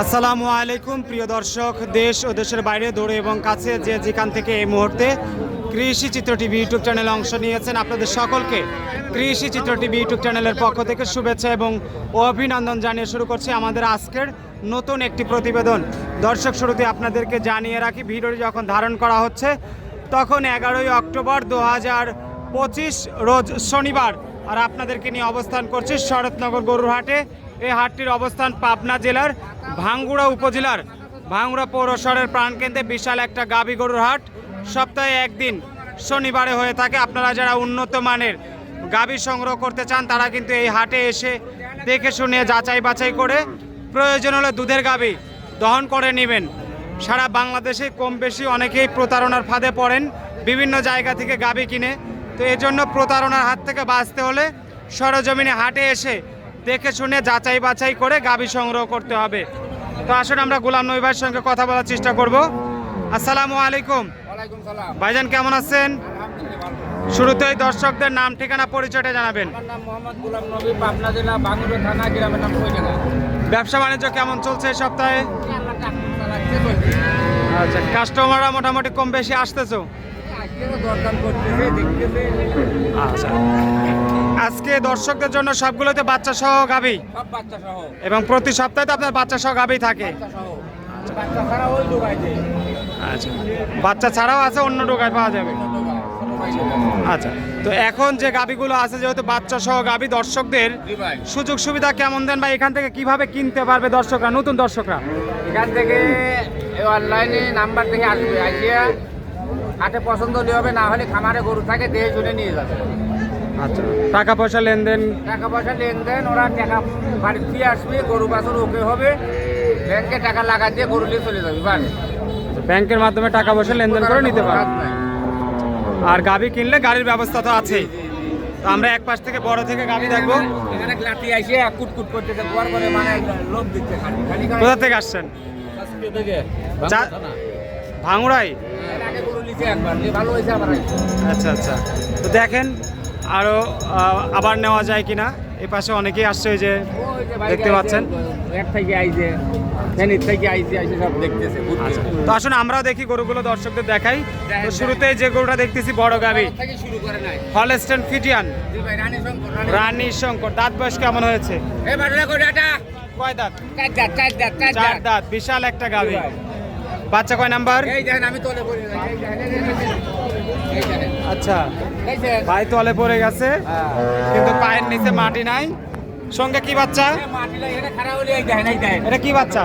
আসসালামু আলাইকুম, প্রিয় দর্শক, দেশ ও দেশের বাইরে দৌড়ে এবং কাছে যে যেখান থেকে এই মুহূর্তে কৃষি চিত্র টিভি ইউটিউব চ্যানেলে অংশ নিয়েছেন আপনাদের সকলকে কৃষি চিত্র টিভি ইউটিউব চ্যানেলের পক্ষ থেকে শুভেচ্ছা এবং অভিনন্দন জানিয়ে শুরু করছি আমাদের আজকের নতুন একটি প্রতিবেদন। দর্শক, শুরুতে আপনাদেরকে জানিয়ে রাখি, ভিডিওটি যখন ধারণ করা হচ্ছে তখন এগারোই অক্টোবর দু হাজার পঁচিশ রোজ শনিবার। আর আপনাদেরকে নিয়ে অবস্থান করছি শরৎনগর গরুর হাটে এই হাটটির অবস্থান পাবনা জেলার ভাঙ্গুড়া উপজেলার ভাঙ্গুড়া পৌরসরের প্রাণকেন্দ্রে বিশাল একটা গাবি গরুর হাট। সপ্তাহে একদিন শনিবারে হয়ে থাকে। আপনারা যারা উন্নত মানের গাবি সংগ্রহ করতে চান, তারা কিন্তু এই হাটে এসে দেখে শুনে, যাচাই বাছাই করে প্রয়োজন হলে দুধের গাবি দহন করে নেবেন। সারা বাংলাদেশে কম বেশি অনেকেই প্রতারণার ফাঁদে পড়েন, বিভিন্ন জায়গা থেকে গাবি কিনে। তো এজন্য প্রতারণার হাত থেকে বাঁচতে হলে সরজমিনে হাটে এসে দেখে শুনে যাচাই বাছাই করে গাবি সংগ্রহ করতে হবে। তো আসলে আমরা গোলাম নবী ভাইয়ের সঙ্গে কথা বলার চেষ্টা করব। আসসালামু আলাইকুম। ভাইজান কেমন আছেন। শুরুতেই দর্শকদের নাম ঠিকানা পরিচয়টা জানাবেন। ব্যবসা বাণিজ্য কেমন চলছে এই সপ্তাহে? আচ্ছা কাস্টমাররা মোটামুটি কম বেশি আসতেছো? আচ্ছা। আজকে দর্শকদের জন্য সবগুলোতে বাচ্চা সহ গাবি। এবং প্রতি সপ্তাহে তো আপনার বাচ্চা সহ গাবি থাকে। বাচ্চা আচ্ছা। বাচ্চা ছাড়াও আছে অন্য টোকায় পাওয়া যাবে। আচ্ছা। তো এখন যে গাবিগুলো আছে যেহেতু বাচ্চা সহ গাবি দর্শকদের সুযোগ সুবিধা কেমন দেন বা এখান থেকে কীভাবে কিনতে পারবে দর্শকরা নতুন দর্শকরা? এখান থেকে অনলাইনে নাম্বার থেকে আসবে আসিয়া হাটে পছন্দ হলে হবে না হলে খামারে গরু থাকে দেহে শুনে নিয়ে যাবে। আচ্ছা টাকা পয়সা লেনদেন? টাকা পয়সা লেনদেন ওরা টাকা বাড়ি দিয়ে আসবে গরু বাছুর ওকে হবে। ব্যাংকে টাকা লাগা দিয়ে গরু নিয়ে চলে যাবে বাস ব্যাংকের মাধ্যমে টাকা পয়সা লেনদেন করে নিতে পারবে আর গাবি কিনলে গাড়ির ব্যবস্থা তো আছেই তো আমরা এক পাশ থেকে বড় থেকে গাবি দেখব। এখানে লাঠি আইসে কুটকুট করতেছে বর করে মানে লোভ দিচ্ছে খালি খালি খালি কোথা থেকে আসছেন? চা- ভাঙুড়াই। আচ্ছা আচ্ছা। তো দেখেন আরও আবার নেওয়া যায় কিনা? এই পাশে অনেকেই আসছে ওই যে দেখতে পাচ্ছেন? আচ্ছা। তো আসুন আমরাও দেখি গরুগুলো দর্শকদের দেখাই। তো শুরুতেই যে গরুটা দেখতেছি বড় গাবি হলস্টেন ফিজিয়ান। রানী শঙ্কর দাঁত বয়স কেমন হয়েছে? কয় চার দাঁত দাঁত বিশাল একটা গাবি বাচ্চা কয় নাম্বার? আচ্ছা। ভাই তলে পড়ে গেছে হ্যাঁ। কিন্তু পায়ের নিচে মাটি নাই। সঙ্গে কি বাচ্চা? এটা কি বাচ্চা?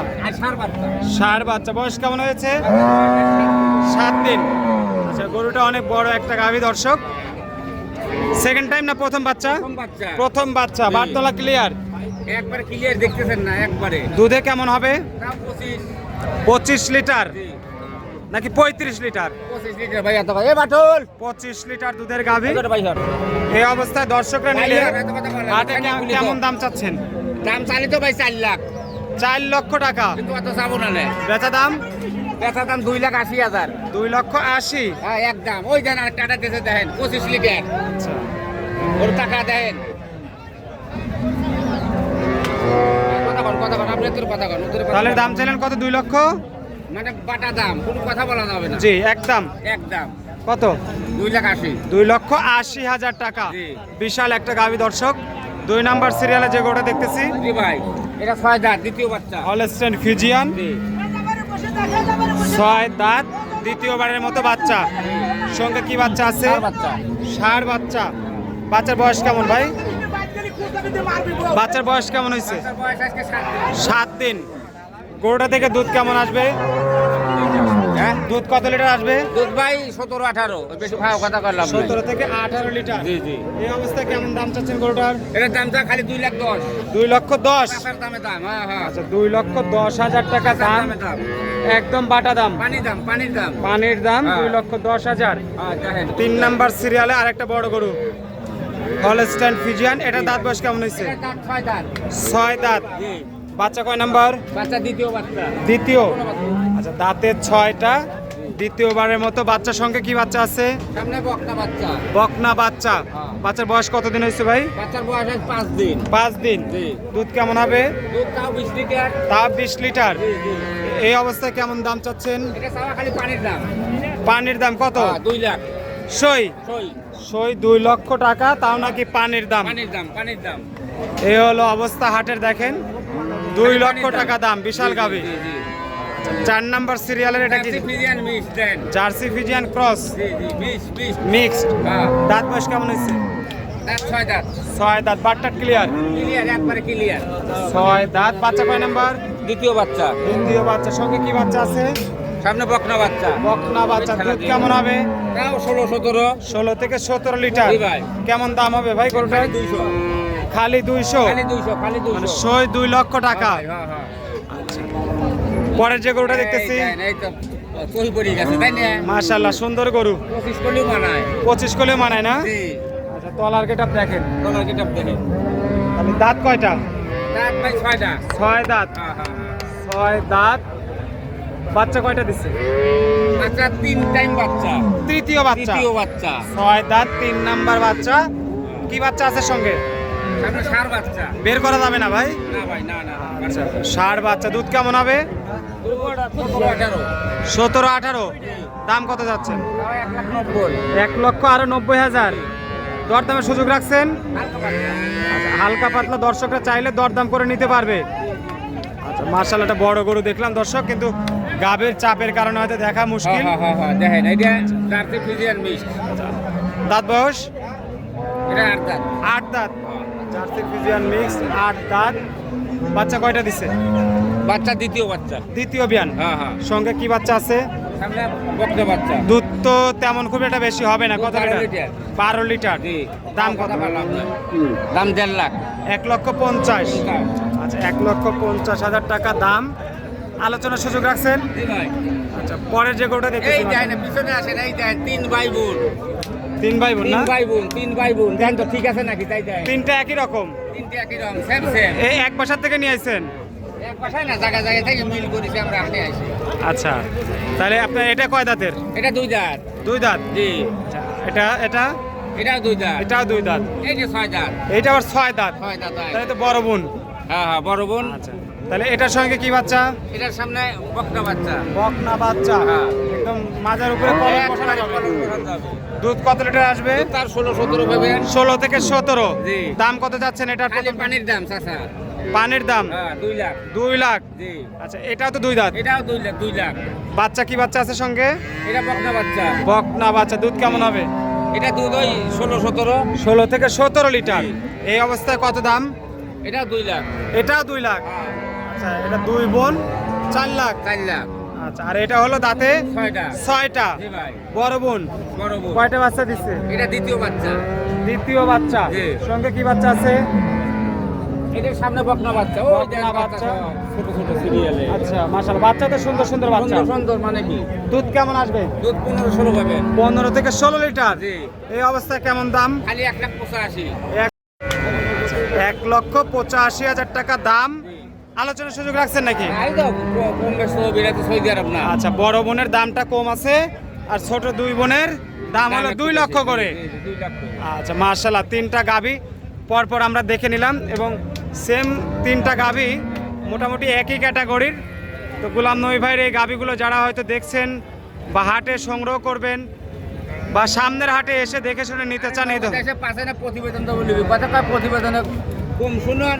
সার বাচ্চা। বয়স কেমন হয়েছে? সাত দিন। আচ্ছা গরুটা অনেক বড় একটা গাভী দর্শক। সেকেন্ড টাইম না প্রথম বাচ্চা? প্রথম বাচ্চা। বারতলা ক্লিয়ার একবার ক্লিয়ার দেখতেছেন না একবারে। দুধে কেমন হবে? দাম পঁচিশ লিটার? নাকি পঁয়ত্রিশ লিটার? পঁচিশ লিটার দুধের গাভী। এই অবস্থায় দর্শকরা নিলে হাটে কেমন- দাম চাচ্ছেন? দাম চালি তো ভাই চার লাখ। চার লক্ষ টাকা। কিন্তু অত চাবো না বেচা দাম? বেচা দাম দুই লাখ আশি হাজার। দুই লক্ষ আশি। হ্যাঁ একদম। ওই দেন আর টাটা দেশে দেখেন পঁচিশ লিটার। আচ্ছা। ওর টাকা দেন। কথা আপনি তোর কথা তাহলে দাম চাইলেন কত? দুই লক্ষ? মানে বাটা দাম কোনো কথা বলা যাবে না। জি একদম একদম কত? দুই লাখ আশি। দুই লক্ষ আশি হাজার টাকা। বিশাল একটা গাভী দর্শক। দুই নাম্বার সিরিয়ালে যে গোটা দেখতেছি। জি ভাই এটা ছয় দাঁত দ্বিতীয় বাচ্চা। হলস্টেন ফিজিয়ান ছয় দাঁত দ্বিতীয়বারের মতো বাচ্চা। সঙ্গে কি বাচ্চা আছে? বাচ্চা। ষাঁড় বাচ্চা। বাচ্চার বয়স কেমন ভাই? বাচ্চার বয়স কেমন হয়েছে? সাত দিন। গরুটা থেকে দুধ কেমন আসবে? হ্যাঁ দুধ কত লিটার আসবে? দুধ ভাই সতেরো আঠারো। বেশি ভাই কথা করলাম সতেরো থেকে আঠারো লিটার। জি জি। এই অবস্থায় কেমন দাম চাচ্ছেন গরুটার? এটার দাম দামটা খালি দুই লাখ দশ। দুই লক্ষ দশ। দামে দাম হ্যাঁ হ্যাঁ। আচ্ছা দুই লক্ষ দশ হাজার টাকা দাম। দাম একদম বাটা দাম। পানির দাম পানির দাম। পানির দাম হ্যাঁ। দুই লক্ষ দশ হাজার। হ্যাঁ তিন নাম্বার সিরিয়ালে আরেকটা বড় গরু। হলস্টাইন ফিজিয়ান এটা দাঁত বয়স কেমন হয়েছে? ছয় দাঁত। বাচ্চা কয় নাম্বার? বাচ্চা দ্বিতীয় বাচ্চা। দ্বিতীয়। আচ্ছা দাঁতের ছয়টা। দ্বিতীয়বারের মতো বাচ্চার সঙ্গে কি বাচ্চা আছে? সামনে বকটা বাচ্চা। বকনা বাচ্চা। হ্যাঁ। বাচ্চার বয়স কতদিন হয়েছে ভাই? বাচ্চার বয়স আজ পাঁচ দিন। পাঁচ দিন। দুধ কেমন হবে? দুধ তাও বিশ লিটার। তা বিশ লিটার। জি জি। এই অবস্থায় কেমন দাম চাচ্ছেন? এটা চাওয়া খালি পানির দাম। পানির দাম কত? হ্যাঁ, দুই লাখ। সই। সই। সই দুই লক্ষ টাকা তাও নাকি পানির দাম। পানির দাম পানির দাম। এই হলো অবস্থা হাটের দেখেন। দুই লক্ষ টাকা দাম বিশাল জি চার নাম্বার সিরিয়ালের এটা কি? Jersey Friesian cross. মিক্সড। হ্যাঁ। দাঁত বয়স কেমন হয়েছে? ছয় দাঁত। বাটটা ক্লিয়ার ক্লিয়ার একবারে ক্লিয়ার ছয় দাঁত বাচ্চা কয় নাম্বার? দ্বিতীয় বাচ্চা। দ্বিতীয় বাচ্চার সঙ্গে কি বাচ্চা আছে? সামনে বকনা বাচ্চা। বকনা বাচ্চা দুধ কেমন হবে? তাও ষোলো সতেরো। ষোলো থেকে সতেরো লিটার। ভাই। কেমন দাম হবে ভাই গরুটা দুইশো। খালি দুইশো? খালি দুইশো খালি মানে সই দুই লক্ষ টাকা। হ্যাঁ হ্যাঁ পরের যে গরুটা দেখতেছি। এই তো সহি পড়ে গেছে তাই না? মাশাল্লাহ সুন্দর গরু। পঁচিশ করলেও মানায়। পঁচিশ কোলে মানায় না? জি। আচ্ছা তলার গেট দেখেন। তোমার কিটা দেখে তাহলে দাঁত কয়টা? দাঁত ভাই ছয় দাঁত। হ্যাঁ হ্যাঁ হ্যাঁ। ছয় দাঁত। বাচ্চা কয়টা দিচ্ছে বাচ্চা তিন টাইম বাচ্চা। তৃতীয় বাচ্চা। তৃতীয় বাচ্চা। ছয় দাঁত তিন নাম্বার বাচ্চা। কি বাচ্চা আছে সঙ্গে? সার বাচ্চা। বের করা যাবে না ভাই? না ভাই না না আচ্ছা ষাট বাচ্চা দুধ কেমন হবে? সতেরো আঠারো। দাম কত যাচ্ছে? এক লক্ষ আরও নব্বই হাজার। দরদামের সুযোগ রাখছেন? হালকা পাতলা দর্শকরা চাইলে দরদাম করে নিতে পারবে। আচ্ছা মার্শাল একটা বড় গরু দেখলাম দর্শক কিন্তু গাবের চাপের কারণে হয়তো দেখা মুশকিল। হ্যাঁ হ্যাঁ হ্যাঁ দেখেন জার্সি মিক্স দাঁত বয়স? এটা আট দাঁত। আট দাঁত। জার্সি ফিজিয়ান মিক্স আট দাঁত। বাচ্চা কয়টা দিছে? বাচ্চা দ্বিতীয় বাচ্চা। দ্বিতীয় বিয়ান। হ্যাঁ হ্যাঁ। সঙ্গে কি বাচ্চা আছে? সামনে বকনা বাচ্চা। দুধ তো তেমন খুব একটা বেশি হবে না। কত বারো লিটার? লিটার। বারো লিটার। দাম কত? দাম দেড় লাখ। এক লক্ষ পঞ্চাশ। আচ্ছা এক লক্ষ পঞ্চাশ হাজার টাকা দাম। আলোচনার সুযোগ রাখছেন? আচ্ছা পরের যে গরুটা এই দেখতেছি দেন পিছনে আসেন এই দেন তিন ভাই বোন। তিন ভাই বোন তিন না? ভাই বোন তিন ভাই বোন। দেন তো ঠিক আছে নাকি? তাই দেন তিনটা একই রকম? তিনটে একই রকম সেম সেম এই এক বাসার থেকে নিয়ে আসছেন এক পাশায় না জায়গা জায়গা থেকে মিল করেছি আমরা হাটে আসি আচ্ছা তাহলে আপনার এটা কয় দাঁতের? এটা দুই দাঁত। দুই দাঁত? জি। আচ্ছা এটা এটা? এটাও দুই দাঁত। এটাও দুই দাঁত। এই যে ছয় দাঁত। এইটা আবার ছয় দাঁত। ছয় দাঁত। তাহলে তো বড় বোন। হ্যাঁ হ্যাঁ বড় বোন। আচ্ছা। তাহলে এটার সঙ্গে কি বাচ্চা? এটার সামনে বকনা বাচ্চা। বকনা বাচ্চা। হ্যাঁ। একদম মাজার উপরে কলম বসানো যাবে। দুধ কত লিটার আসবে? তার ষোলো সতেরো পাবেন। ষোলো থেকে সতেরো। জি। দাম কত যাচ্ছেন এটার পানির দাম চাচা। পানির দাম? হ্যাঁ দুই লাখ। দুই লাখ। জি। আচ্ছা এটাও তো দুই দাঁত। এটাও দুই লাখ দুই লাখ। বাচ্চা কি বাচ্চা আছে সঙ্গে? এটা বকনা বাচ্চা। বকনা বাচ্চা দুধ কেমন হবে? এটা দুধ ওই ষোলো সতেরো। ষোলো থেকে সতেরো লিটার। এই অবস্থায় কত দাম? এটাও দুই লাখ। এটাও দুই লাখ। আচ্ছা এটা দুই বোন চার লাখ। চার লাখ। আচ্ছা আর এটা হলো দাঁতে ছয়টা। ছয়টা। বড় বোন। বড় বোন। কয়টা বাচ্চা দিচ্ছে এটা দ্বিতীয় বাচ্চা। দ্বিতীয় বাচ্চা। সঙ্গে কি বাচ্চা আছে? এটার সামনে বকনা বাচ্চা। বকনা বাচ্চা। ছোট ছোট সিরিয়ালে আচ্ছা বাচ্চা তো সুন্দর সুন্দর বাচ্চা। সুন্দর সুন্দর মানে কি? দুধ কেমন আসবে? দুধ পাবেন থেকে ষোলো লিটার। জি। এই অবস্থায় কেমন দাম? খালি লাখ এক লক্ষ পঁচাশি হাজার টাকা দাম। আলোচনার সুযোগ রাখছেন নাকি? আচ্ছা বড় বোনের দামটা কম আছে আর ছোট দুই বোনের দাম হলো দুই লক্ষ করে। আচ্ছা মার্শাল্লাহ তিনটা গাভি পরপর আমরা দেখে নিলাম এবং সেম তিনটা গাভি মোটামুটি একই ক্যাটাগরির তো গুলাম নবী ভাইয়ের এই গাভিগুলো যারা হয়তো দেখছেন বা হাটে সংগ্রহ করবেন বা সামনের হাটে এসে দেখে শুনে নিতে চান এই তো প্রতিবেদন তো বলবি? কথা প্রতিবেদনে কম শুনুন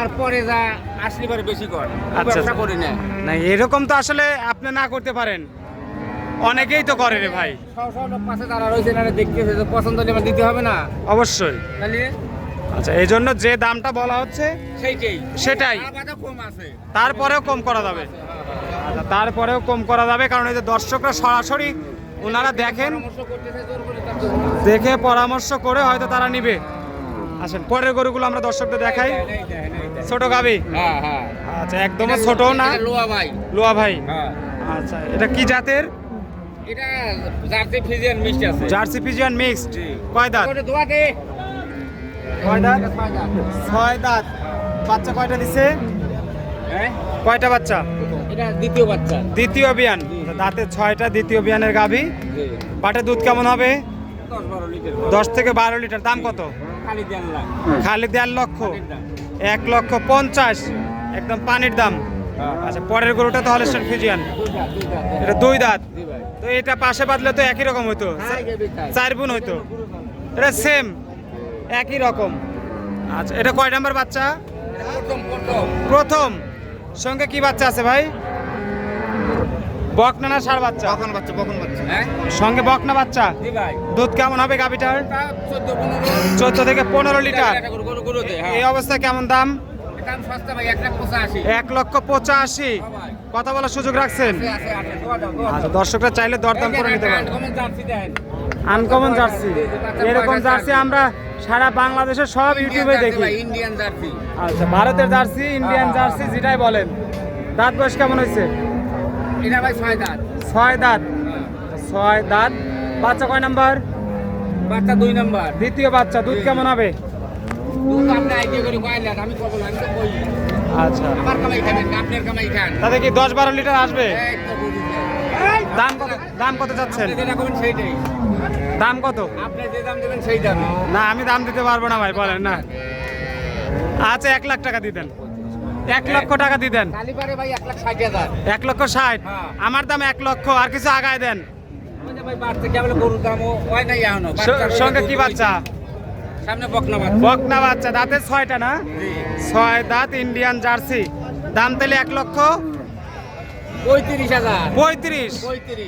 আর পরে যা আসলি পরে বেশি কর। আচ্ছা। ব্যবসা করি না। না এরকম তো আসলে আপনি না করতে পারেন। অনেকেই তো করে রে ভাই। পাশে তারা রয়েছে না দেখতেছে তো পছন্দ হলে আমার দিতে হবে না? অবশ্যই। তাহলে? আচ্ছা এই জন্য যে দামটা বলা হচ্ছে সেইটাই। সেটাই। কম আছে। তারপরেও কম করা যাবে। আচ্ছা তারপরেও কম করা যাবে কারণ এই যে দর্শকরা সরাসরি ওনারা দেখেন। দেখে পরামর্শ করে হয়তো তারা নিবে। আসেন পরের গরুগুলো আমরা দর্শকদের দেখাই। ছোট গাবি হ্যাঁ হ্যাঁ। আচ্ছা একদমই ছোট না? লোয়া ভাই। লোয়া ভাই? হ্যাঁ। আচ্ছা এটা কি জাতের? এটা জার্সি ফিজিয়ান আছে। Jersey mixed. কয় দাঁত? দোয়া দে। কয় দাঁত? ছয় দাঁত। বাচ্চা কয়টা দিছে? হ্যাঁ? কয়টা বাচ্চা? এটা দ্বিতীয় বাচ্চা। দ্বিতীয় বিয়ান দাঁতে ছয়টা দ্বিতীয় বিয়ানের গাভী। দুধ কেমন হবে? দশ থেকে বারো লিটার। দাম কত? খালি দেড় লক্ষ? এক লক্ষ পঞ্চাশ। একদম পানির দাম। আচ্ছা পরের গরুটা তো হলস্টার ফিজিয়ান। এটা দুই দাঁত? তো এটা পাশে বাঁধলে তো একই রকম হইতো? হ্যাঁ। চার গুণ হইতো? এটা সেম একই রকম। আচ্ছা এটা কয় নাম্বার বাচ্চা? প্রথম। সঙ্গে কি বাচ্চা আছে ভাই? বকনা না সার বাচ্চা? কখন বাচ্চা কখন বাচ্চা। হ্যাঁ? সঙ্গে বকনা বাচ্চা? জি ভাই। দুধ কেমন হবে চোদ্দ পনেরো। থেকে পনেরো লিটার। হ্যাঁ। এই অবস্থায় কেমন দাম? দাম সস্তা ভাই এক লক্ষ পঁচাশি। হ্যাঁ ভাই। কথা বলার সুযোগ রাখছেন? আচ্ছা দর্শকরা চাইলে দরদাম করে নিতে পারেন। আনকমন জার্সি এরকম জার্সি আমরা সারা বাংলাদেশের সব ইউটিউবে দেখি। ইন্ডিয়ান জার্সি আচ্ছা ভারতের জার্সি ইন্ডিয়ান জার্সি যেটাই বলেন। দাঁত বয়স কেমন হয়েছে? এটা ভাই ছয় দাঁত। ছয় দাঁত। ছয় দাঁত। বাচ্চা কয় নাম্বার? বাচ্চা দুই নাম্বার। দ্বিতীয় বাচ্চা দুধ কেমন হবে? দুধ আপনি আইডিয়া করে কয়লেন আমি কব আমি তো কই। আচ্ছা। আমার কামাই খাবেন না আপনার কামাই খান। তাতে কি লিটার আসবে? দাম কত দাম কত চাচ্ছেন আপনি যেটা করবেন সেইটাই। দাম কত? আপনি যে দাম দেবেন সেই দামে। না আমি দাম দিতে পারব না ভাই বলেন না। আচ্ছা এক লাখ টাকা দিতেন এক লক্ষ টাকা দিতেন এক লক্ষ ষাট? হ্যাঁ। আমার দাম এক লক্ষ আর কিছু আগায় দেন। সঙ্গে কি বাচ্চা? বকনা বাচ্চা। দাঁতের ছয়টা না? ছয় দাঁত ইন্ডিয়ান জার্সি। দাম তাহলে এক লক্ষ? পঁয়ত্রিশ হাজার। পঁয়ত্রিশ?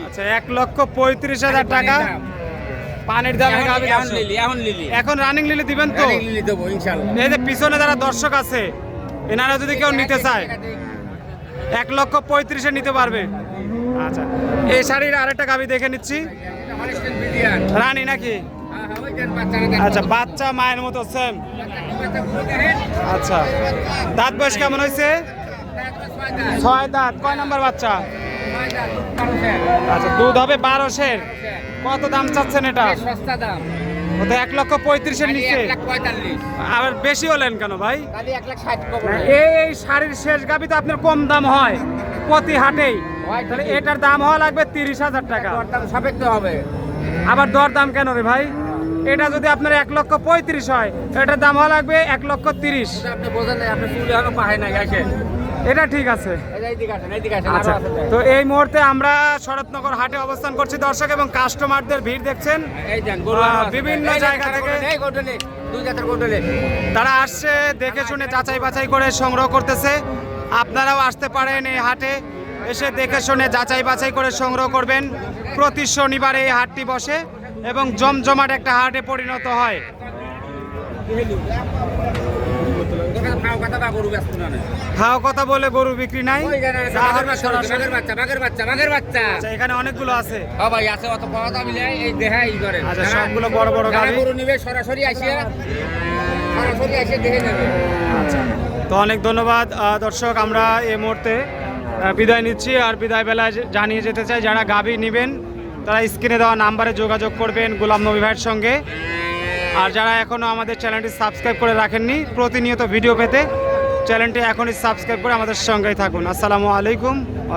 আচ্ছা এক লক্ষ পঁয়ত্রিশ হাজার টাকা। পানির দামে এখন রানিং লিলে দিবেন তো? এই যে পিছনে যারা দর্শক আছে এনারা যদি কেউ নিতে চায়, এক লক্ষ পঁয়ত্রিশে নিতে পারবে। আচ্ছা এই শাড়ির আরেকটা গাভী দেখে নিচ্ছি। রানী নাকি? আচ্ছা বাচ্চা, মায়ের মতো সেম আচ্ছা দাঁত বয়স কেমন হয়েছে? ছয় দাঁত, কয় নম্বর বাচ্চা? আচ্ছা দুধ হবে বারোশের। কত দাম চাচ্ছেন এটা? সস্তা দাম। এক লক্ষ পঁয়ত্রিশের নিচে। আবার বেশি হলেন কেন ভাই? না, এই শাড়ির শেষ গাবি তো আপনার কম দাম হয় প্রতি হাটেই। তাহলে এটার দাম হওয়া লাগবে তিরিশ হাজার টাকা। সাপেক্ষ হবে। আবার দর দাম কেন রে ভাই? এটা যদি আপনার এক লক্ষ পঁয়ত্রিশ হয় এটার দাম হওয়া লাগবে এক লক্ষ তিরিশ। আপনি বোঝেন আপনি চুলে আসেন এটা ঠিক আছে। আচ্ছা তো এই মুহূর্তে আমরা শরৎনগর হাটে অবস্থান করছি। দর্শক এবং কাস্টমারদের ভিড় দেখছেন। বিভিন্ন জায়গা থেকে- তারা আসছে দেখে শুনে যাচাই বাছাই করে সংগ্রহ করতেছে। আপনারাও আসতে পারেন এই হাটে। এসে দেখে শুনে যাচাই বাছাই করে সংগ্রহ করবেন। প্রতি শনিবারে এই হাটটি বসে এবং জমজমাট একটা হাটে পরিণত হয়। ফাও কথা বলে গরু বিক্রি নাই। এখানে অনেকগুলো আছে। ভাই, আছে অত পাওয়া দামি নাই, এই দেহা ই করেন। আচ্ছা, সবগুলো বড় বড় গাভী। গরু নিবে সরাসরি আসিয়া সরাসরি এসে দেখে নেবে। আচ্ছা তো অনেক ধন্যবাদ দর্শক আমরা এই মুহূর্তে বিদায় নিচ্ছি আর বিদায় বেলায় জানিয়ে যেতে চাই যারা গাভী নেবেন তারা স্ক্রিনে দেওয়া নাম্বারে যোগাযোগ করবেন গোলাম নবী ভাইয়ের সঙ্গে। আর যারা এখনও আমাদের চ্যানেলটি সাবস্ক্রাইব করে রাখেননি, প্রতিনিয়ত ভিডিও পেতে চ্যানেলটি এখনই সাবস্ক্রাইব করে আমাদের সঙ্গেই থাকুন। আসসালামু আলাইকুম আ